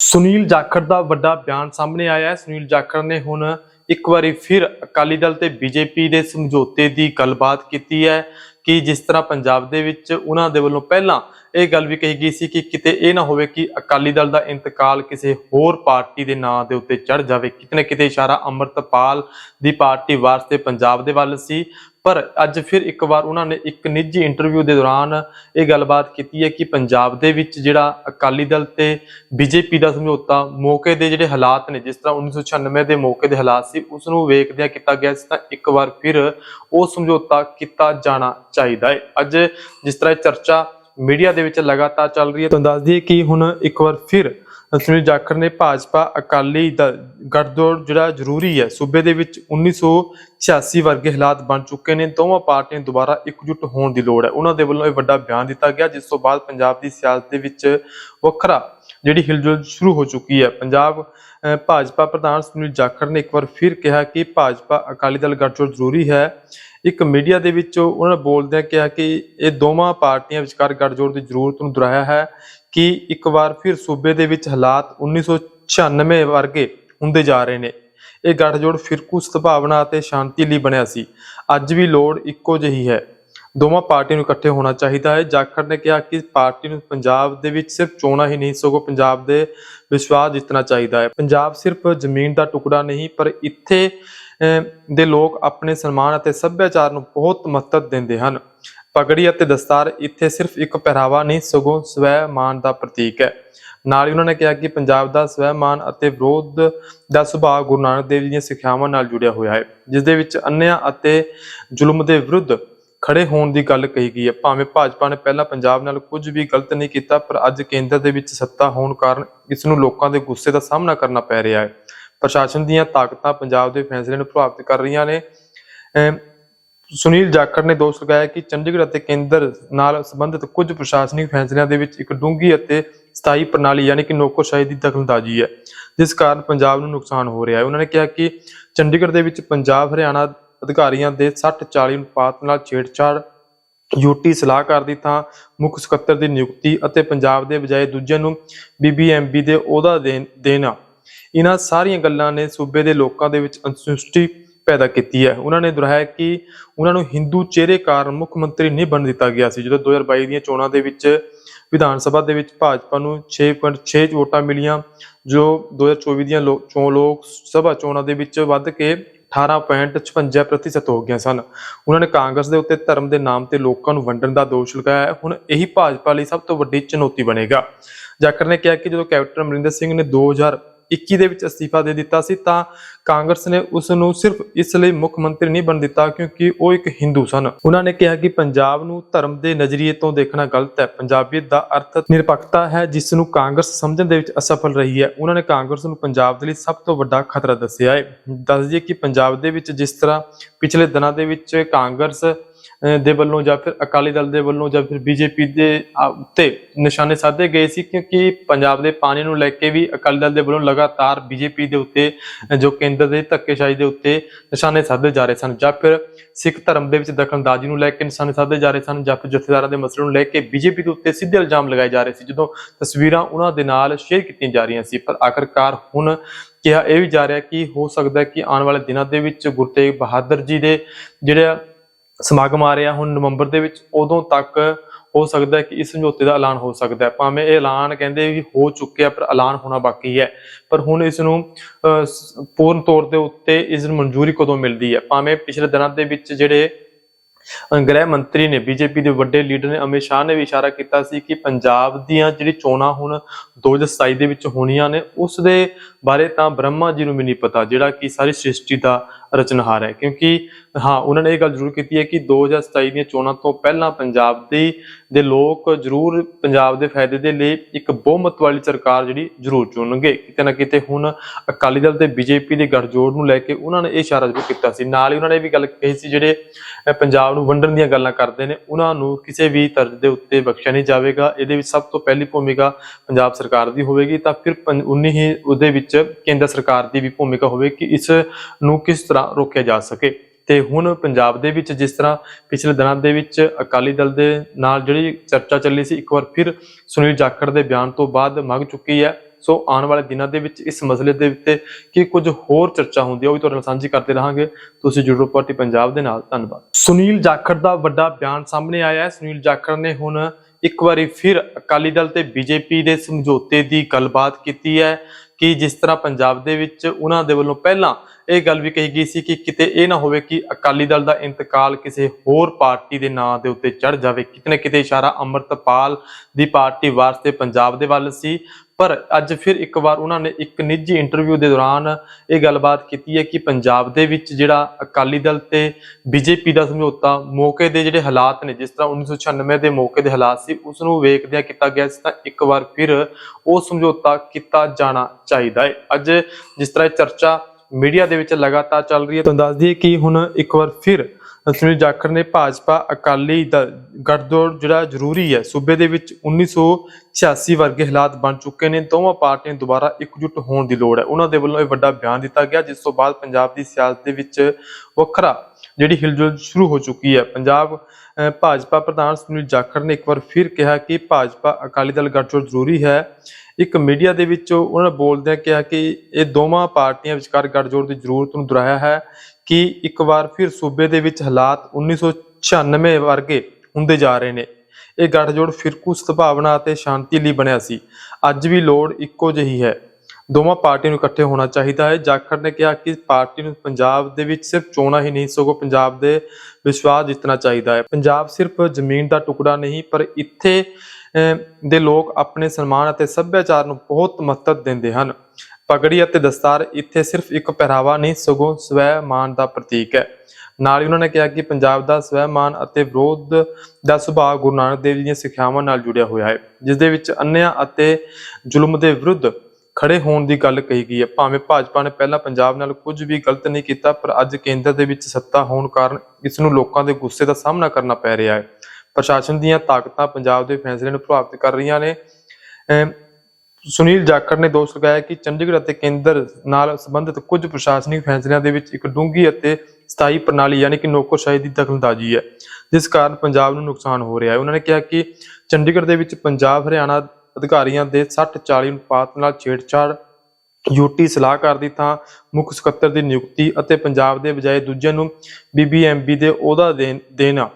ਸੁਨੀਲ ਜਾਖੜ ਦਾ ਵੱਡਾ ਬਿਆਨ ਸਾਹਮਣੇ ਆਇਆ ਹੈ। ਸੁਨੀਲ ਜਾਖੜ ਨੇ ਹੁਣ ਇੱਕ ਵਾਰੀ ਫਿਰ ਅਕਾਲੀ ਦਲ ਤੇ ਬੀਜੇਪੀ ਦੇ ਸਮਝੌਤੇ ਦੀ ਗੱਲਬਾਤ ਕੀਤੀ ਹੈ। ਕਿ ਜਿਸ ਤਰ੍ਹਾਂ ਪੰਜਾਬ ਦੇ ਵਿੱਚ ਉਹਨਾਂ ਦੇ ਵੱਲੋਂ ਪਹਿਲਾਂ ਇਹ ਗੱਲ ਵੀ ਕਹੀ ਗਈ ਸੀ ਕਿ ਕਿਤੇ ਇਹ ਨਾ ਹੋਵੇ ਕਿ ਅਕਾਲੀ ਦਲ ਦਾ ਇੰਤਕਾਲ ਕਿਸੇ ਹੋਰ ਪਾਰਟੀ ਦੇ ਨਾਂ ਦੇ ਉੱਤੇ ਚੜ ਜਾਵੇ। ਕਿਤੇ ਨਾ ਕਿਤੇ ਇਸ਼ਾਰਾ ਅੰਮ੍ਰਿਤਪਾਲ ਦੀ ਪਾਰਟੀ ਵਾਸਤੇ ਪੰਜਾਬ ਦੇ ਵੱਲ ਸੀ। ਪਰ ਅੱਜ ਫਿਰ ਇੱਕ ਵਾਰ ਉਹਨਾਂ ਨੇ ਇੱਕ ਨਿੱਜੀ ਇੰਟਰਵਿਊ ਦੇ ਦੌਰਾਨ ਇਹ ਗੱਲਬਾਤ ਕੀਤੀ ਹੈ ਕਿ ਪੰਜਾਬ ਦੇ ਵਿੱਚ ਜਿਹੜਾ ਅਕਾਲੀ ਦਲ ਤੇ ਬੀਜੇਪੀ ਦਾ ਸਮਝੌਤਾ ਮੌਕੇ ਦੇ ਜਿਹੜੇ ਹਾਲਾਤ ਨੇ, ਜਿਸ ਤਰ੍ਹਾਂ 1996 ਦੇ ਮੌਕੇ ਦੇ ਹਾਲਾਤ ਸੀ ਉਸ ਨੂੰ ਵੇਖਦਿਆਂ ਕੀਤਾ ਗਿਆ ਸੀ ਤਾਂ ਇੱਕ ਵਾਰ ਫਿਰ ਉਹ ਸਮਝੌਤਾ ਕੀਤਾ ਜਾਣਾ ਚਾਹੀਦਾ ਹੈ। ਅੱਜ ਜਿਸ ਤਰ੍ਹਾਂ ਚਰਚਾ ਮੀਡੀਆ ਦੇ ਵਿੱਚ ਲਗਾਤਾਰ ਚੱਲ ਰਹੀ ਹੈ, ਤੁਹਾਨੂੰ ਦੱਸ ਦਈਏ ਕਿ ਹੁਣ ਇੱਕ ਵਾਰ ਫਿਰ ਸੁਨੀਲ ਜਾਖੜ ਨੇ ਭਾਜਪਾ ਅਕਾਲੀ ਦਲ ਗੱਠਜੋੜ ਜਿਹੜਾ ਜ਼ਰੂਰੀ ਹੈ, ਸੂਬੇ ਦੇ ਵਿੱਚ 1986 ਵਰਗੇ ਹਾਲਾਤ ਬਣ ਚੁੱਕੇ ਨੇ, ਦੋਵਾਂ ਪਾਰਟੀਆਂ ਦੁਬਾਰਾ ਇਕਜੁੱਟ ਹੋਣ ਦੀ ਲੋੜ ਹੈ। ਉਹਨਾਂ ਦੇ ਵੱਲੋਂ ਇਹ ਵੱਡਾ ਬਿਆਨ ਦਿੱਤਾ ਗਿਆ, ਜਿਸ ਤੋਂ ਬਾਅਦ ਪੰਜਾਬ ਦੀ ਸਿਆਸਤ ਦੇ ਵਿੱਚ ਵੱਖਰਾ ਜਿਹੜੀ ਹਿਲਜੁਲ ਸ਼ੁਰੂ ਹੋ ਚੁੱਕੀ ਹੈ। ਪੰਜਾਬ ਭਾਜਪਾ ਪ੍ਰਧਾਨ ਸੁਨੀਲ ਜਾਖੜ ਨੇ ਇੱਕ ਵਾਰ ਫਿਰ ਕਿਹਾ ਕਿ ਭਾਜਪਾ ਅਕਾਲੀ ਦਲ ਗੱਠਜੋੜ ਜ਼ਰੂਰੀ ਹੈ। ਇੱਕ ਮੀਡੀਆ ਦੇ ਵਿੱਚ ਉਹਨਾਂ ਨੇ ਬੋਲਦਿਆਂ ਕਿਹਾ ਕਿ ਇਹ ਦੋਵਾਂ ਪਾਰਟੀਆਂ ਵਿਚਕਾਰ ਗੱਠਜੋੜ ਦੀ ਜ਼ਰੂਰਤ ਨੂੰ ਦੁਹਰਾਇਆ ਹੈ ਕਿ ਇੱਕ ਵਾਰ ਫਿਰ ਸੂਬੇ ਦੇ ਵਿੱਚ ਹਾਲਾਤ 1996 ਵਰਗੇ ਹੁੰਦੇ ਜਾ ਰਹੇ ਨੇ। ਇਹ ਗੱਠਜੋੜ ਫਿਰਕੂ ਸਦਭਾਵਨਾ ਅਤੇ ਸ਼ਾਂਤੀ ਲਈ ਬਣਿਆ ਸੀ। ਅੱਜ ਵੀ ਲੋੜ ਇੱਕੋ ਜਿਹੀ ਹੈ। ਦੋਵਾਂ ਪਾਰਟੀਆਂ ਨੂੰ ਇਕੱਠੇ ਹੋਣਾ ਚਾਹੀਦਾ ਹੈ। ਜਾਖੜ ਨੇ ਕਿਹਾ ਕਿ ਪਾਰਟੀ ਨੂੰ ਪੰਜਾਬ ਦੇ ਵਿੱਚ ਸਿਰਫ ਚੋਣਾਂ ਹੀ ਨਹੀਂ ਸਗੋਂ ਪੰਜਾਬ ਦੇ ਵਿਸ਼ਵਾਸ ਜਿੱਤਣਾ ਚਾਹੀਦਾ ਹੈ। ਪੰਜਾਬ ਸਿਰਫ ਜ਼ਮੀਨ ਦਾ ਟੁਕੜਾ ਨਹੀਂ ਪਰ ਇੱਥੇ ਅਹ, ਦੇ ਲੋਕ ਆਪਣੇ ਸਨਮਾਨ ਅਤੇ ਸੱਭਿਆਚਾਰ ਨੂੰ ਬਹੁਤ ਮਹੱਤਵ ਦਿੰਦੇ ਹਨ। ਪਗੜੀ ਅਤੇ ਦਸਤਾਰ ਇੱਥੇ ਸਿਰਫ ਇੱਕ ਪਹਿਰਾਵਾ ਨਹੀਂ ਸਗੋਂ ਸਵੈ ਮਾਨ ਦਾ ਪ੍ਰਤੀਕ ਹੈ। ਨਾਲ ਹੀ ਉਹਨਾਂ ਨੇ ਕਿਹਾ ਕਿ ਪੰਜਾਬ ਦਾ ਸਵੈ ਮਾਨ ਅਤੇ ਵਿਰੋਧ ਦਾ ਸੁਭਾਅ ਗੁਰੂ ਨਾਨਕ ਦੇਵ ਜੀ ਦੀਆਂ ਸਿੱਖਿਆਵਾਂ ਨਾਲ ਜੁੜਿਆ ਹੋਇਆ ਹੈ ਜਿਸ ਦੇ ਵਿੱਚ ਅੰਨਿਆਂ ਅਤੇ ਜ਼ੁਲਮ ਦੇ ਵਿਰੁੱਧ ਖੜੇ ਹੋਣ ਦੀ ਗੱਲ ਕਹੀ ਗਈ ਹੈ। ਭਾਵੇਂ ਭਾਜਪਾ ਨੇ ਪਹਿਲਾਂ ਪੰਜਾਬ ਨਾਲ ਕੁਝ ਵੀ ਗਲਤ ਨਹੀਂ ਕੀਤਾ, ਪਰ ਅੱਜ ਕੇਂਦਰ ਦੇ ਵਿੱਚ ਸੱਤਾ ਹੋਣ ਕਾਰਨ ਇਸ ਨੂੰ ਲੋਕਾਂ ਦੇ ਗੁੱਸੇ ਦਾ ਸਾਹਮਣਾ ਕਰਨਾ ਪੈ ਰਿਹਾ ਹੈ। ਪ੍ਰਸ਼ਾਸਨ ਦੀਆਂ ਤਾਕਤਾਂ ਪੰਜਾਬ ਦੇ ਫੈਸਲੇ ਨੂੰ ਪ੍ਰਭਾਵਿਤ ਕਰ ਰਹੀਆਂ ਨੇ। ਅਮ ਸੁਨੀਲ ਜਾਖੜ ਨੇ ਦੋਸ਼ ਲਗਾਇਆ ਕਿ ਚੰਡੀਗੜ੍ਹ ਅਤੇ ਕੇਂਦਰ ਨਾਲ ਸੰਬੰਧਿਤ ਕੁਝ ਪ੍ਰਸ਼ਾਸਨਿਕ ਫੈਸਲਿਆਂ ਦੇ ਵਿੱਚ ਇੱਕ ਡੂੰਘੀ ਅਤੇ ਸਥਾਈ ਪ੍ਰਣਾਲੀ ਯਾਨੀ ਕਿ ਨੌਕਰਸ਼ਾਹੀ ਦੀ ਦਖਲਅੰਦਾਜ਼ੀ ਹੈ, ਜਿਸ ਕਾਰਨ ਪੰਜਾਬ ਨੂੰ ਨੁਕਸਾਨ ਹੋ ਰਿਹਾ ਹੈ। ਉਹਨਾਂ ਨੇ ਕਿਹਾ ਕਿ ਚੰਡੀਗੜ੍ਹ ਦੇ ਵਿੱਚ ਪੰਜਾਬ, ਹਰਿਆਣਾ ਅਧਿਕਾਰੀਆਂ ਦੇ 60-40 ਅਨੁਪਾਤ ਨਾਲ ਛੇੜਛਾੜ ਯੂਟੀ ਸਲਾਹਕਾਰ ਦੀ ਥਾਂ, ਮੁੱਖ ਸਕੱਤਰ ਦੀ ਨਿਯੁਕਤੀ ਅਤੇ ਪੰਜਾਬ ਦੇ ਬਜਾਏ ਦੂਜਿਆਂ ਨੂੰ ਬੀਬੀਐਮਬੀ ਦੇ ਅਹੁਦਾ ਦੇਣ- ਦੇਣਾ। ਇਹਨਾਂ ਸਾਰੀਆਂ ਗੱਲਾਂ ਨੇ ਸੂਬੇ ਦੇ ਲੋਕਾਂ ਦੇ ਵਿੱਚ ਅਸੰਤੁਸ਼ਟੀ ਪੈਦਾ ਕੀਤੀ ਹੈ। ਉਹਨਾਂ ਨੇ ਦੁਹਰਾਇਆ ਕਿ ਉਹਨਾਂ ਨੂੰ ਹਿੰਦੂ ਚਿਹਰੇ ਕਾਰਨ ਮੁੱਖ ਮੰਤਰੀ ਨਹੀਂ ਬਣ ਦਿੱਤਾ ਗਿਆ ਸੀ। ਜਦੋਂ 2022 ਦੀਆਂ ਚੋਣਾਂ ਦੇ ਵਿੱਚ ਵਿਧਾਨ ਸਭਾ ਦੇ ਵਿੱਚ ਭਾਜਪਾ ਨੂੰ 6.6 ਵੋਟਾਂ ਮਿਲੀਆਂ, ਜੋ 2024 ਦੀਆਂ ਲੋ- ਲੋਕ ਸਭਾ ਚੋਣਾਂ ਦੇ ਵਿੱਚ ਵੱਧ ਕੇ 18.56% ਹੋ ਗਈਆਂ ਸਨ ਉਹਨਾਂ ਨੇ ਕਾਂਗਰਸ ਦੇ ਉੱਤੇ ਧਰਮ ਦੇ ਨਾਮ ਤੇ ਲੋਕਾਂ ਨੂੰ ਵੰਡਣ ਦਾ ਦੋਸ਼ ਲਗਾਇਆ ਹੈ। ਹੁਣ ਇਹੀ ਭਾਜਪਾ ਲਈ ਸਭ ਤੋਂ ਵੱਡੀ ਚੁਣੌਤੀ ਬਣੇਗਾ ਜਾਖੜ ਨੇ ਕਿਹਾ ਕਿ ਜਦੋਂ ਕੈਪਟਨ ਅਮਰਿੰਦਰ ਸਿੰਘ ਨੇ 2021 ਦੇ ਵਿੱਚ ਅਸਤੀਫਾ ਦੇ ਦਿੱਤਾ ਸੀ, ਤਾਂ ਕਾਂਗਰਸ ਨੇ ਉਸ ਨੂੰ ਸਿਰਫ ਇਸ ਲਈ ਮੁੱਖ ਮੰਤਰੀ ਨਹੀਂ ਬਣ ਦਿੱਤਾ ਕਿਉਂਕਿ ਉਹ ਇੱਕ ਹਿੰਦੂ ਸਨ। ਉਹਨਾਂ ਨੇ ਕਿਹਾ ਕਿ ਪੰਜਾਬ ਨੂੰ ਧਰਮ ਦੇ ਨਜ਼ਰੀਏ ਤੋਂ ਦੇਖਣਾ ਗਲਤ ਹੈ। ਪੰਜਾਬੀਅਤ ਦਾ ਅਰਥ ਨਿਰਪੱਖਤਾ ਹੈ, ਜਿਸ ਨੂੰ ਕਾਂਗਰਸ ਸਮਝਣ ਦੇ ਵਿੱਚ ਅਸਫਲ ਰਹੀ ਹੈ। ਉਹਨਾਂ ਨੇ ਕਾਂਗਰਸ ਨੂੰ ਪੰਜਾਬ ਦੇ ਲਈ ਸਭ ਤੋਂ ਵੱਡਾ ਖਤਰਾ ਦੱਸਿਆ ਹੈ। ਦੱਸ ਦਈਏ ਕਿ ਪੰਜਾਬ ਦੇ ਵਿੱਚ ਜਿਸ ਤਰ੍ਹਾਂ ਪਿਛਲੇ ਦਿਨਾਂ ਦੇ ਵਿੱਚ ਕਾਂਗਰਸ ਦੇ ਵੱਲੋਂ ਜਾਂ ਫਿਰ ਅਕਾਲੀ ਦਲ ਦੇ ਵੱਲੋਂ ਜਾਂ ਫਿਰ ਬੀਜੇਪੀ ਦੇ ਉੱਤੇ ਨਿਸ਼ਾਨੇ ਸਾਧੇ ਗਏ ਸੀ, ਕਿਉਂਕਿ ਪੰਜਾਬ ਦੇ ਪਾਣੀ ਨੂੰ ਲੈ ਕੇ ਵੀ ਅਕਾਲੀ ਦਲ ਦੇ ਵੱਲੋਂ ਲਗਾਤਾਰ ਬੀਜੇਪੀ ਦੇ ਉੱਤੇ ਜੋ ਕੇਂਦਰ ਦੇ ਧੱਕੇਸ਼ਾਹੀ ਦੇ ਉੱਤੇ ਨਿਸ਼ਾਨੇ ਸਾਧੇ ਜਾ ਰਹੇ ਸਨ ਜਾਂ ਫਿਰ ਸਿੱਖ ਧਰਮ ਦੇ ਵਿੱਚ ਦਖਲਅੰਦਾਜ਼ੀ ਨੂੰ ਲੈ ਕੇ ਨਿਸ਼ਾਨੇ ਸਾਧੇ ਜਾ ਰਹੇ ਸਨ ਜਾਂ ਫਿਰ ਜਥੇਦਾਰਾਂ ਦੇ ਮਸਲੇ ਨੂੰ ਲੈ ਕੇ ਬੀਜੇਪੀ ਦੇ ਉੱਤੇ ਸਿੱਧੇ ਇਲਜ਼ਾਮ ਲਗਾਏ ਜਾ ਰਹੇ ਸੀ, ਜਦੋਂ ਤਸਵੀਰਾਂ ਉਹਨਾਂ ਦੇ ਨਾਲ ਸ਼ੇਅਰ ਕੀਤੀਆਂ ਜਾ ਰਹੀਆਂ ਸੀ। ਪਰ ਆਖਰਕਾਰ ਹੁਣ ਕਿਹਾ ਇਹ ਵੀ ਜਾ ਰਿਹਾ ਕਿ ਹੋ ਸਕਦਾ ਹੈ ਕਿ ਆਉਣ ਵਾਲੇ ਦਿਨਾਂ ਦੇ ਵਿੱਚ ਗੁਰੂ ਤੇਗ ਬਹਾਦਰ ਜੀ ਦੇ ਜਿਹੜੇ ਸਮਾਗਮ ਆ ਰਿਹਾ ਹੁਣ ਨਵੰਬਰ ਦੇ ਵਿੱਚ, ਉਦੋਂ ਤੱਕ ਹੋ ਸਕਦਾ ਹੈ ਕਿ ਇਸ ਸਮਝੌਤੇ ਦਾ ਐਲਾਨ ਹੋ ਸਕਦਾ ਹੈ। ਭਾਵੇਂ ਇਹ ਐਲਾਨ ਕਹਿੰਦੇ ਵੀ ਹੋ ਚੁੱਕਿਆ, ਪਰ ਐਲਾਨ ਹੋਣਾ ਬਾਕੀ ਹੈ। ਪਰ ਹੁਣ ਇਸ ਨੂੰ ਪੂਰਨ ਤੌਰ ਦੇ ਉੱਤੇ ਇਸ ਨੂੰ ਮਨਜ਼ੂਰੀ ਕਦੋਂ ਮਿਲਦੀ ਹੈ? ਭਾਵੇਂ ਪਿਛਲੇ ਦਿਨਾਂ ਦੇ ਵਿੱਚ ਜਿਹੜੇ ਗ੍ਰਹਿ ਮੰਤਰੀ ਨੇ ਬੀਜੇਪੀ ਦੇ ਵੱਡੇ ਲੀਡਰ ਨੇ, ਅਮਿਤ ਸ਼ਾਹ ਨੇ ਵੀ ਇਸ਼ਾਰਾ ਕੀਤਾ ਸੀ ਕਿ ਪੰਜਾਬ ਦੀਆਂ ਜਿਹੜੀ ਚੋਣਾਂ ਹੁਣ 2027 ਦੇ ਵਿੱਚ ਹੋਣੀਆਂ ਨੇ, ਉਸ ਦੇ ਬਾਰੇ ਤਾਂ ਬ੍ਰਹਮਾ ਜੀ ਨੂੰ ਵੀ ਨਹੀਂ ਪਤਾ, ਜਿਹੜਾ ਕਿ ਸਾਰੀ ਸ੍ਰਿਸ਼ਟੀ ਦਾ ਰਚਨਹਾਰ ਹੈ। ਕਿਉਂਕਿ ਹਾਂ, ਉਹਨਾਂ ਨੇ ਇਹ ਗੱਲ ਜ਼ਰੂਰ ਕੀਤੀ ਹੈ ਕਿ 2027 ਦੀਆਂ ਚੋਣਾਂ ਤੋਂ ਪਹਿਲਾਂ ਪੰਜਾਬ ਦੀ, ਦੇ ਲੋਕ ਜ਼ਰੂਰ ਪੰਜਾਬ ਦੇ ਫਾਇਦੇ ਦੇ ਲਈ ਇੱਕ ਬਹੁਮਤ ਵਾਲੀ ਸਰਕਾਰ ਜਿਹੜੀ ਜ਼ਰੂਰ ਚੁਣਨਗੇ। ਕਿਤੇ ਨਾ ਕਿਤੇ ਹੁਣ ਅਕਾਲੀ ਦਲ ਤੇ ਬੀਜੇਪੀ ਦੇ ਗੱਠਜੋੜ ਨੂੰ ਲੈ ਕੇ ਉਹਨਾਂ ਨੇ ਇਹ ਇਸ਼ਾਰਾ ਜ਼ਰੂਰ ਕੀਤਾ ਸੀ। ਨਾਲ ਹੀ ਉਹਨਾਂ ਨੇ ਇਹ ਵੀ ਗੱਲ ਕਹੀ ਸੀ, ਜਿਹੜੇ ਪੰਜਾਬ ਨੂੰ ਵੰਡਣ ਦੀਆਂ ਗੱਲਾਂ ਕਰਦੇ ਨੇ, ਉਹਨਾਂ ਨੂੰ ਕਿਸੇ ਵੀ ਤਰਜ਼ ਦੇ ਉੱਤੇ ਬਖਸ਼ਿਆ ਨਹੀਂ ਜਾਵੇਗਾ। ਇਹਦੇ ਵਿੱਚ ਸਭ ਤੋਂ ਪਹਿਲੀ ਭੂਮਿਕਾ ਪੰਜਾਬ ਸਰਕਾਰ ਦੀ ਹੋਵੇਗੀ। ਤਾਂ ਫਿਰ ਪੰ- ਉਨੀ ਹੀ ਉਹਦੇ ਵਿੱਚ ਕੇਂਦਰ ਸਰਕਾਰ ਦੀ ਵੀ ਭੂਮਿਕਾ ਹੋਵੇ ਕਿ ਇਸ ਨੂੰ ਕਿਸ ਤਰ੍ਹਾਂ ਰੋਕਿਆ ਜਾ ਸਕੇ। ਤੇ ਹੁਣ ਪੰਜਾਬ ਦੇ ਵਿੱਚ ਜਿਸ ਤਰ੍ਹਾਂ ਪਿਛਲੇ ਦਿਨਾਂ ਦੇ ਵਿੱਚ ਅਕਾਲੀ ਦਲ ਦੇ ਨਾਲ ਜਿਹੜੀ ਚਰਚਾ ਚੱਲੀ ਸੀ, ਇੱਕ ਵਾਰ ਫਿਰ ਸੁਨੀਲ ਜਾਖੜ ਦੇ ਬਿਆਨ ਤੋਂ ਬਾਅਦ ਮੰਗ ਚੁੱਕੀ ਹੈ। ਸੋ ਆਉਣ ਵਾਲੇ ਦਿਨਾਂ ਦੇ ਵਿੱਚ ਇਸ ਮਸਲੇ ਦੇ ਉੱਤੇ ਕੀ ਕੁਝ ਹੋਰ ਚਰਚਾ ਹੁੰਦੀ ਹੈ, ਉਹ ਵੀ ਤੁਹਾਡੇ ਨਾਲ ਸਾਂਝੀ ਕਰਦੇ ਰਹਾਂਗੇ। ਤੁਸੀਂ ਜੁੜੋ ਪਾਰਟੀ ਪੰਜਾਬ ਦੇ ਨਾਲ। ਧੰਨਵਾਦ। ਸੁਨੀਲ ਜਾਖੜ ਦਾ ਵੱਡਾ ਬਿਆਨ ਸਾਹਮਣੇ ਆਇਆ ਹੈ। ਸੁਨੀਲ ਜਾਖੜ ਨੇ ਹੁਣ ਇੱਕ ਵਾਰੀ ਫਿਰ ਅਕਾਲੀ ਦਲ ਤੇ ਬੀਜੇਪੀ ਦੇ ਸਮਝੌਤੇ ਦੀ ਗੱਲਬਾਤ ਕੀਤੀ ਹੈ ਕਿ ਜਿਸ ਤਰ੍ਹਾਂ ਪੰਜਾਬ ਦੇ ਵਿੱਚ ਉਹਨਾਂ ਦੇ ਵੱਲੋਂ ਪਹਿਲਾਂ ਇਹ ਗੱਲ ਵੀ ਕਹੀ ਗਈ ਸੀ ਕਿ ਕਿਤੇ ਇਹ ਨਾ ਹੋਵੇ ਕਿ ਅਕਾਲੀ ਦਲ ਦਾ ਇੰਤਕਾਲ ਕਿਸੇ ਹੋਰ ਪਾਰਟੀ ਦੇ ਨਾਂ ਦੇ ਉੱਤੇ ਚੜ ਜਾਵੇ। ਕਿਤੇ ਨਾ ਕਿਤੇ ਇਸ਼ਾਰਾ ਅੰਮ੍ਰਿਤਪਾਲ ਦੀ ਪਾਰਟੀ ਵਾਸਤੇ ਪੰਜਾਬ ਦੇ ਵੱਲ ਸੀ। ਪਰ ਅੱਜ ਫਿਰ ਇੱਕ ਵਾਰ ਉਹਨਾਂ ਨੇ ਇੱਕ ਨਿੱਜੀ ਇੰਟਰਵਿਊ ਦੇ ਦੌਰਾਨ ਇਹ ਗੱਲਬਾਤ ਕੀਤੀ ਹੈ ਕਿ ਪੰਜਾਬ ਦੇ ਵਿੱਚ ਜਿਹੜਾ ਅਕਾਲੀ ਦਲ ਤੇ ਬੀਜੇਪੀ ਦਾ ਸਮਝੌਤਾ ਮੌਕੇ ਦੇ ਜਿਹੜੇ ਹਾਲਾਤ ਨੇ, ਜਿਸ ਤਰ੍ਹਾਂ 1996 ਦੇ ਮੌਕੇ ਦੇ ਹਾਲਾਤ ਸੀ ਉਸ ਨੂੰ ਵੇਖਦਿਆਂ ਕੀਤਾ ਗਿਆ ਸੀ ਤਾਂ ਇੱਕ ਵਾਰ ਫਿਰ ਉਹ ਸਮਝੌਤਾ ਕੀਤਾ ਜਾਣਾ ਚਾਹੀਦਾ ਹੈ। ਅੱਜ ਜਿਸ ਤਰ੍ਹਾਂ ਇਹ ਚਰਚਾ ਮੀਡੀਆ ਦੇ ਵਿੱਚ ਲਗਾਤਾਰ ਚੱਲ ਰਹੀ ਹੈ ਤੁਹਾਨੂੰ ਦੱਸ ਦਈਏ ਕਿ ਹੁਣ ਇੱਕ ਵਾਰ ਫਿਰ ਸੁਨੀਲ ਜਾਖੜ ਨੇ ਭਾਜਪਾ ਅਕਾਲੀ ਦਲ ਗੱਠਜੋੜ ਜਿਹੜਾ ਜ਼ਰੂਰੀ ਹੈ ਸੂਬੇ ਦੇ ਵਿੱਚ 1986 ਵਰਗੇ ਹਾਲਾਤ ਬਣ ਚੁੱਕੇ ਨੇ ਦੋਵਾਂ ਪਾਰਟੀਆਂ ਦੁਬਾਰਾ ਇਕਜੁੱਟ ਹੋਣ ਦੀ ਲੋੜ ਹੈ। ਉਹਨਾਂ ਦੇ ਵੱਲੋਂ ਇਹ ਵੱਡਾ ਬਿਆਨ ਦਿੱਤਾ ਗਿਆ ਜਿਸ ਤੋਂ ਬਾਅਦ ਪੰਜਾਬ ਦੀ ਸਿਆਸਤ ਦੇ ਵਿੱਚ ਵੱਖਰਾ ਜਿਹੜੀ ਹਿਲਜੁਲ ਸ਼ੁਰੂ ਹੋ ਚੁੱਕੀ ਹੈ। ਪੰਜਾਬ ਅਹ, ਭਾਜਪਾ ਪ੍ਰਧਾਨ ਸੁਨੀਲ ਜਾਖੜ ਨੇ ਇੱਕ ਵਾਰ ਫਿਰ ਕਿਹਾ ਕਿ ਭਾਜਪਾ ਅਕਾਲੀ ਦਲ ਗੱਠਜੋੜ ਜ਼ਰੂਰੀ ਹੈ। ਇੱਕ ਮੀਡੀਆ ਦੇ ਵਿੱਚ ਉਹਨਾਂ ਬੋਲਦਿਆਂ ਕਿਹਾ ਕਿ ਇਹ ਦੋਵਾਂ ਪਾਰਟੀਆਂ ਵਿਚਕਾਰ ਗੱਠਜੋੜ ਦੀ ਜ਼ਰੂਰਤ ਨੂੰ ਦੁਹਰਾਇਆ ਹੈ। ਕਿ ਇੱਕ ਵਾਰ ਫਿਰ ਸੂਬੇ ਦੇ ਵਿੱਚ ਹਾਲਾਤ 1996 ਵਰਗੇ ਹੁੰਦੇ ਜਾ ਰਹੇ ਨੇ। ਇਹ ਗੱਠਜੋੜ ਫਿਰਕੂ ਸਦਭਾਵਨਾ ਅਤੇ ਸ਼ਾਂਤੀ ਲਈ ਬਣਿਆ ਸੀ। ਅੱਜ ਵੀ ਲੋੜ ਇੱਕੋ ਜਿਹੀ ਹੈ। ਦੋਵਾਂ ਪਾਰਟੀਆਂ ਨੂੰ ਇਕੱਠੇ ਹੋਣਾ ਚਾਹੀਦਾ ਹੈ। ਜਾਖੜ ਨੇ ਕਿਹਾ ਕਿ ਪਾਰਟੀ ਨੂੰ ਪੰਜਾਬ ਦੇ ਵਿੱਚ ਸਿਰਫ ਚੋਣਾਂ ਹੀ ਨਹੀਂ ਸਗੋਂ ਪੰਜਾਬ ਦੇ ਵਿਸ਼ਵਾਸ ਜਿੱਤਣਾ ਚਾਹੀਦਾ ਹੈ। ਪੰਜਾਬ ਸਿਰਫ ਜ਼ਮੀਨ ਦਾ ਟੁਕੜਾ ਨਹੀਂ ਪਰ ਇੱਥੇ ਅਹ, ਦੇ ਲੋਕ ਆਪਣੇ ਸਨਮਾਨ ਅਤੇ ਸੱਭਿਆਚਾਰ ਨੂੰ ਬਹੁਤ ਮਹੱਤਵ ਦਿੰਦੇ ਹਨ। ਪਗੜੀ ਅਤੇ ਦਸਤਾਰ ਇੱਥੇ ਸਿਰਫ ਇੱਕ ਪਹਿਰਾਵਾ ਨਹੀਂ, ਸਗੋਂ ਸਵੈ ਮਾਨ ਦਾ ਪ੍ਰਤੀਕ ਹੈ। ਨਾਲ ਹੀ ਉਹਨਾਂ ਨੇ ਕਿਹਾ ਕਿ ਪੰਜਾਬ ਦਾ ਸਵੈ ਮਾਨ ਅਤੇ ਵਿਰੋਧ ਦਾ ਸੁਭਾਅ ਗੁਰੂ ਨਾਨਕ ਦੇਵ ਜੀ ਦੀਆਂ ਸਿੱਖਿਆਵਾਂ ਨਾਲ ਜੁੜਿਆ ਹੋਇਆ ਹੈ ਜਿਸ ਦੇ ਵਿੱਚ ਅੰਨਿਆਂ ਅਤੇ ਜ਼ੁਲਮ ਦੇ ਵਿਰੁੱਧ ਖੜੇ ਹੋਣ ਦੀ ਗੱਲ ਕਹੀ ਗਈ ਹੈ। ਭਾਵੇਂ ਭਾਜਪਾ ਨੇ ਪਹਿਲਾਂ ਪੰਜਾਬ ਨਾਲ ਕੁਝ ਵੀ ਗਲਤ ਨਹੀਂ ਕੀਤਾ, ਪਰ ਅੱਜ ਕੇਂਦਰ ਦੇ ਵਿੱਚ ਸੱਤਾ ਹੋਣ ਕਾਰਨ ਇਸ ਨੂੰ ਲੋਕਾਂ ਦੇ ਗੁੱਸੇ ਦਾ ਸਾਹਮਣਾ ਕਰਨਾ ਪੈ ਰਿਹਾ ਹੈ। ਪ੍ਰਸ਼ਾਸਨ ਦੀਆਂ ਤਾਕਤਾਂ ਪੰਜਾਬ ਦੇ ਫੈਸਲੇ ਨੂੰ ਪ੍ਰਭਾਵਿਤ ਕਰ ਰਹੀਆਂ ਨੇ। ਅਮ ਸੁਨੀਲ ਜਾਖੜ ਨੇ ਦੋਸ਼ ਲਗਾਇਆ ਕਿ ਚੰਡੀਗੜ੍ਹ ਅਤੇ ਕੇਂਦਰ ਨਾਲ ਸੰਬੰਧਿਤ ਕੁਝ ਪ੍ਰਸ਼ਾਸਨਿਕ ਫੈਸਲਿਆਂ ਦੇ ਵਿੱਚ ਇੱਕ ਡੂੰਘੀ ਅਤੇ ਸਥਾਈ ਪ੍ਰਣਾਲੀ ਯਾਨੀ ਕਿ ਨੌਕਰਸ਼ਾਹੀ ਦੀ ਦਖਲਅੰਦਾਜ਼ੀ ਹੈ, ਜਿਸ ਕਾਰਨ ਪੰਜਾਬ ਨੂੰ ਨੁਕਸਾਨ ਹੋ ਰਿਹਾ ਹੈ। ਉਹਨਾਂ ਨੇ ਕਿਹਾ ਕਿ ਚੰਡੀਗੜ੍ਹ ਦੇ ਵਿੱਚ ਪੰਜਾਬ, ਹਰਿਆਣਾ ਅਧਿਕਾਰੀਆਂ ਦੇ 60-40 ਅਨੁਪਾਤ ਨਾਲ ਛੇੜਛਾੜ, ਯੂਟੀ ਸਲਾਹਕਾਰ ਦੀ ਥਾਂ, ਮੁੱਖ ਸਕੱਤਰ ਦੀ ਨਿਯੁਕਤੀ ਅਤੇ ਪੰਜਾਬ ਦੇ ਬਜਾਏ ਦੂਜਿਆਂ ਨੂੰ ਬੀਬੀਐਮਬੀ ਦੇ ਅਹੁਦਾ ਦੇਣ- ਦੇਣਾ।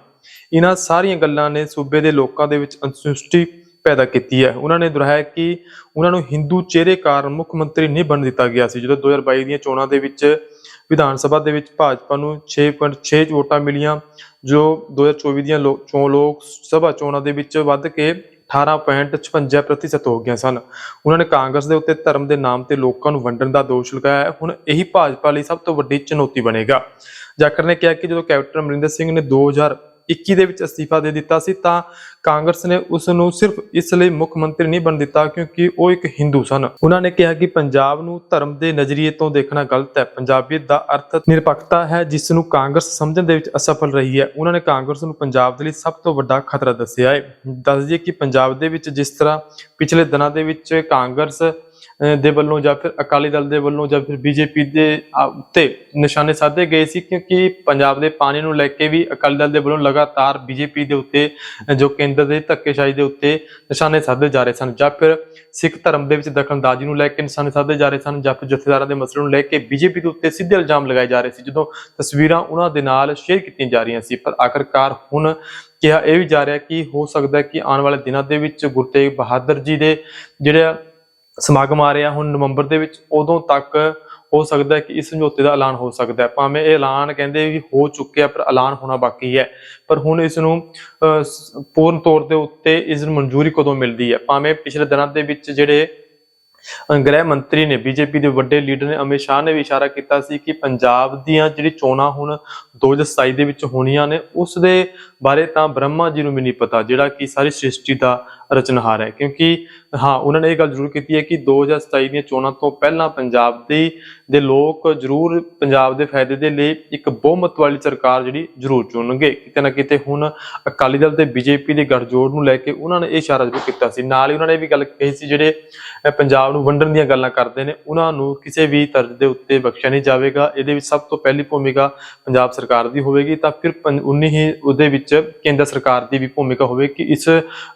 ਇਹਨਾਂ ਸਾਰੀਆਂ ਗੱਲਾਂ ਨੇ ਸੂਬੇ ਦੇ ਲੋਕਾਂ ਦੇ ਵਿੱਚ ਅਸੰਤੁਸ਼ਟੀ ਪੈਦਾ ਕੀਤੀ ਹੈ। ਉਹਨਾਂ ਨੇ ਦੁਹਰਾਇਆ ਕਿ ਉਹਨਾਂ ਨੂੰ ਹਿੰਦੂ ਚਿਹਰੇ ਕਾਰਨ ਮੁੱਖ ਮੰਤਰੀ ਨਹੀਂ ਬਣ ਦਿੱਤਾ ਗਿਆ ਸੀ। ਜਦੋਂ 2022 ਦੀਆਂ ਚੋਣਾਂ ਦੇ ਵਿੱਚ ਵਿਧਾਨ ਸਭਾ ਦੇ ਵਿੱਚ ਭਾਜਪਾ ਨੂੰ 6.6 ਵੋਟਾਂ ਮਿਲੀਆਂ, ਜੋ 2024 ਦੀਆਂ ਲੋ- ਚੋਣ ਲੋਕ ਸਭਾ ਚੋਣਾਂ ਦੇ ਵਿੱਚ ਵੱਧ ਕੇ 18.56% ਹੋ ਗਈਆਂ ਸਨ। ਉਹਨਾਂ ਨੇ ਕਾਂਗਰਸ ਦੇ ਉੱਤੇ ਧਰਮ ਦੇ ਨਾਮ ਤੇ ਲੋਕਾਂ ਨੂੰ ਵੰਡਣ ਦਾ ਦੋਸ਼ ਲਗਾਇਆ। ਹੈ। ਹੁਣ ਇਹੀ ਭਾਜਪਾ ਲਈ ਸਭ ਤੋਂ ਵੱਡੀ ਚੁਣੌਤੀ ਬਣੇਗਾ। ਜਾਖੜ ਨੇ ਕਿਹਾ ਕਿ ਜਦੋਂ ਕੈਪਟਨ ਅਮਰਿੰਦਰ ਸਿੰਘ ਨੇ 2021 ਦੇ ਵਿੱਚ ਅਸਤੀਫਾ ਦੇ ਦਿੱਤਾ ਸੀ, ਤਾਂ ਕਾਂਗਰਸ ਨੇ ਉਸ ਨੂੰ ਸਿਰਫ ਇਸ ਲਈ ਮੁੱਖ ਮੰਤਰੀ ਨਹੀਂ ਬਣ ਦਿੱਤਾ ਕਿਉਂਕਿ ਉਹ ਇੱਕ ਹਿੰਦੂ ਸਨ। ਉਹਨਾਂ ਨੇ ਕਿਹਾ ਕਿ ਪੰਜਾਬ ਨੂੰ ਧਰਮ ਦੇ ਨਜ਼ਰੀਏ ਤੋਂ ਦੇਖਣਾ ਗਲਤ ਹੈ। ਪੰਜਾਬੀਅਤ ਦਾ ਅਰਥ ਨਿਰਪੱਖਤਾ ਹੈ, ਜਿਸ ਨੂੰ ਕਾਂਗਰਸ ਸਮਝਣ ਦੇ ਵਿੱਚ ਅਸਫਲ ਰਹੀ ਹੈ। ਉਹਨਾਂ ਨੇ ਕਾਂਗਰਸ ਨੂੰ ਪੰਜਾਬ ਦੇ ਲਈ ਸਭ ਤੋਂ ਵੱਡਾ ਖਤਰਾ ਦੱਸਿਆ ਹੈ। ਦੱਸ ਦਈਏ ਕਿ ਪੰਜਾਬ ਦੇ ਵਿੱਚ ਜਿਸ ਤਰ੍ਹਾਂ ਪਿਛਲੇ ਦਿਨਾਂ ਦੇ ਵਿੱਚ ਕਾਂਗਰਸ ਦੇ ਵੱਲੋਂ ਜਾਂ ਫਿਰ ਅਕਾਲੀ ਦਲ ਦੇ ਵੱਲੋਂ ਜਾਂ ਫਿਰ ਬੀਜੇਪੀ ਦੇ ਉੱਤੇ ਨਿਸ਼ਾਨੇ ਸਾਧੇ ਗਏ ਸੀ, ਕਿਉਂਕਿ ਪੰਜਾਬ ਦੇ ਪਾਣੀ ਨੂੰ ਲੈ ਕੇ ਵੀ ਅਕਾਲੀ ਦਲ ਦੇ ਵੱਲੋਂ ਲਗਾਤਾਰ ਬੀਜੇਪੀ ਦੇ ਉੱਤੇ ਜੋ ਕੇਂਦਰ ਦੇ ਧੱਕੇਸ਼ਾਹੀ ਦੇ ਉੱਤੇ ਨਿਸ਼ਾਨੇ ਸਾਧੇ ਜਾ ਰਹੇ ਸਨ ਜਾਂ ਫਿਰ ਸਿੱਖ ਧਰਮ ਦੇ ਵਿੱਚ ਦਖਲਅੰਦਾਜ਼ੀ ਨੂੰ ਲੈ ਕੇ ਨਿਸ਼ਾਨੇ ਸਾਧੇ ਜਾ ਰਹੇ ਸਨ ਜਾਂ ਫਿਰ ਜਥੇਦਾਰਾਂ ਦੇ ਮਸਲੇ ਨੂੰ ਲੈ ਕੇ ਬੀਜੇਪੀ ਦੇ ਉੱਤੇ ਸਿੱਧੇ ਇਲਜ਼ਾਮ ਲਗਾਏ ਜਾ ਰਹੇ ਸੀ, ਜਦੋਂ ਤਸਵੀਰਾਂ ਉਹਨਾਂ ਦੇ ਨਾਲ ਸ਼ੇਅਰ ਕੀਤੀਆਂ ਜਾ ਰਹੀਆਂ ਸੀ। ਪਰ ਆਖਰਕਾਰ ਹੁਣ ਕਿਹਾ ਇਹ ਵੀ ਜਾ ਰਿਹਾ ਕਿ ਹੋ ਸਕਦਾ ਕਿ ਆਉਣ ਵਾਲੇ ਦਿਨਾਂ ਦੇ ਵਿੱਚ ਗੁਰੂ ਤੇਗ ਬਹਾਦਰ ਜੀ ਦੇ ਜਿਹੜੇ ਸਮਾਗਮ ਆ ਰਿਹਾ ਹੁਣ ਨਵੰਬਰ ਦੇ ਵਿੱਚ, ਉਦੋਂ ਤੱਕ ਹੋ ਸਕਦਾ ਹੈ ਕਿ ਇਸ ਸਮਝੌਤੇ ਦਾ ਐਲਾਨ ਹੋ ਸਕਦਾ ਹੈ। ਭਾਵੇਂ ਇਹ ਐਲਾਨ ਕਹਿੰਦੇ ਵੀ ਹੋ ਚੁੱਕਿਆ, ਪਰ ਐਲਾਨ ਹੋਣਾ ਬਾਕੀ ਹੈ। ਪਰ ਹੁਣ ਇਸ ਨੂੰ ਪੂਰਨ ਤੌਰ ਦੇ ਉੱਤੇ ਇਸ ਨੂੰ ਮਨਜ਼ੂਰੀ ਕਦੋਂ ਮਿਲਦੀ ਹੈ? ਭਾਵੇਂ ਪਿਛਲੇ ਦਿਨਾਂ ਦੇ ਵਿੱਚ ਜਿਹੜੇ ਗ੍ਰਹਿ ਮੰਤਰੀ ਨੇ, ਬੀਜੇਪੀ ਦੇ ਵੱਡੇ ਲੀਡਰ ਨੇ, ਅਮਿਤ ਸ਼ਾਹ ਨੇ ਵੀ ਇਸ਼ਾਰਾ ਕੀਤਾ ਸੀ ਕਿ ਪੰਜਾਬ ਦੀਆਂ ਜਿਹੜੀ ਚੋਣਾਂ ਹੁਣ 2027 ਦੇ ਵਿੱਚ ਹੋਣੀਆਂ ਨੇ, ਉਸ ਦੇ ਬਾਰੇ ਤਾਂ ਬ੍ਰਹਮਾ ਜੀ ਨੂੰ ਵੀ ਨਹੀਂ ਪਤਾ, ਜਿਹੜਾ ਕਿ ਸਾਰੀ ਸ੍ਰਿਸ਼ਟੀ ਦਾ ਰਚਨਹਾਰ ਹੈ। ਕਿਉਂਕਿ ਹਾਂ, ਉਹਨਾਂ ਨੇ ਇਹ ਗੱਲ ਜ਼ਰੂਰ ਕੀਤੀ ਹੈ ਕਿ 2027 ਦੀਆਂ ਚੋਣਾਂ ਤੋਂ ਪਹਿਲਾਂ ਪੰਜਾਬ ਦੇ ਦੇ ਲੋਕ ਜ਼ਰੂਰ ਪੰਜਾਬ ਦੇ ਫਾਇਦੇ ਦੇ ਲਈ ਇੱਕ ਬਹੁਮਤ ਵਾਲੀ ਸਰਕਾਰ ਜਿਹੜੀ ਜ਼ਰੂਰ ਚੁਣਨਗੇ। ਕਿਤੇ ਨਾ ਕਿਤੇ ਹੁਣ ਅਕਾਲੀ ਦਲ ਤੇ ਬੀਜੇਪੀ ਦੇ ਗੱਠਜੋੜ ਨੂੰ ਲੈ ਕੇ ਉਹਨਾਂ ਨੇ ਇਹ ਇਸ਼ਾਰਾ ਜ਼ਰੂਰ ਕੀਤਾ ਸੀ। ਨਾਲ ਹੀ ਉਹਨਾਂ ਨੇ ਇਹ ਵੀ ਗੱਲ ਕਹੀ ਸੀ, ਜਿਹੜੇ ਪੰਜਾਬ ਨੂੰ ਵੰਡਣ ਦੀਆਂ ਗੱਲਾਂ ਕਰਦੇ ਨੇ, ਉਹਨਾਂ ਨੂੰ ਕਿਸੇ ਵੀ ਤਰਜ਼ ਦੇ ਉੱਤੇ ਬਖਸ਼ਿਆ ਨਹੀਂ ਜਾਵੇਗਾ। ਇਹਦੇ ਵਿੱਚ ਸਭ ਤੋਂ ਪਹਿਲੀ ਭੂਮਿਕਾ ਪੰਜਾਬ ਸਰਕਾਰ ਦੀ ਹੋਵੇਗੀ। ਤਾਂ ਫਿਰ ਪੰ- ਉਨੀ ਹੀ ਉਹਦੇ ਵਿੱਚ ਕੇਂਦਰ ਸਰਕਾਰ ਦੀ ਵੀ ਭੂਮਿਕਾ ਹੋਵੇ ਕਿ ਇਸ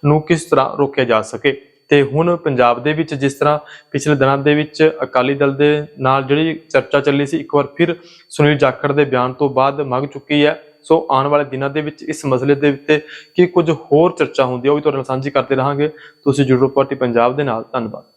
ਨੂੰ ਕਿਸ ਤਰ੍ਹਾਂ ਰੋਕਿਆ ਜਾ ਸਕੇ। ਤੇ ਹੁਣ ਪੰਜਾਬ ਦੇ ਵਿੱਚ ਜਿਸ ਤਰ੍ਹਾਂ ਪਿਛਲੇ ਦਿਨਾਂ ਦੇ ਵਿੱਚ ਅਕਾਲੀ ਦਲ ਦੇ ਨਾਲ ਜਿਹੜੀ ਚਰਚਾ ਚੱਲੀ ਸੀ, ਇੱਕ ਵਾਰ ਫਿਰ ਸੁਨੀਲ ਜਾਖੜ ਦੇ ਬਿਆਨ ਤੋਂ ਬਾਅਦ ਮੰਗ ਚੁੱਕੀ ਹੈ। ਸੋ ਆਉਣ ਵਾਲੇ ਦਿਨਾਂ ਦੇ ਵਿੱਚ ਇਸ ਮਸਲੇ ਦੇ ਉੱਤੇ ਕੀ ਕੁਝ ਹੋਰ ਚਰਚਾ ਹੁੰਦੀ ਹੈ, ਉਹ ਵੀ ਤੁਹਾਡੇ ਨਾਲ ਸਾਂਝੀ ਕਰਦੇ ਰਹਾਂਗੇ। ਤੁਸੀਂ ਜੁੜੋ ਪਾਰਟੀ ਪੰਜਾਬ ਦੇ ਨਾਲ। ਧੰਨਵਾਦ।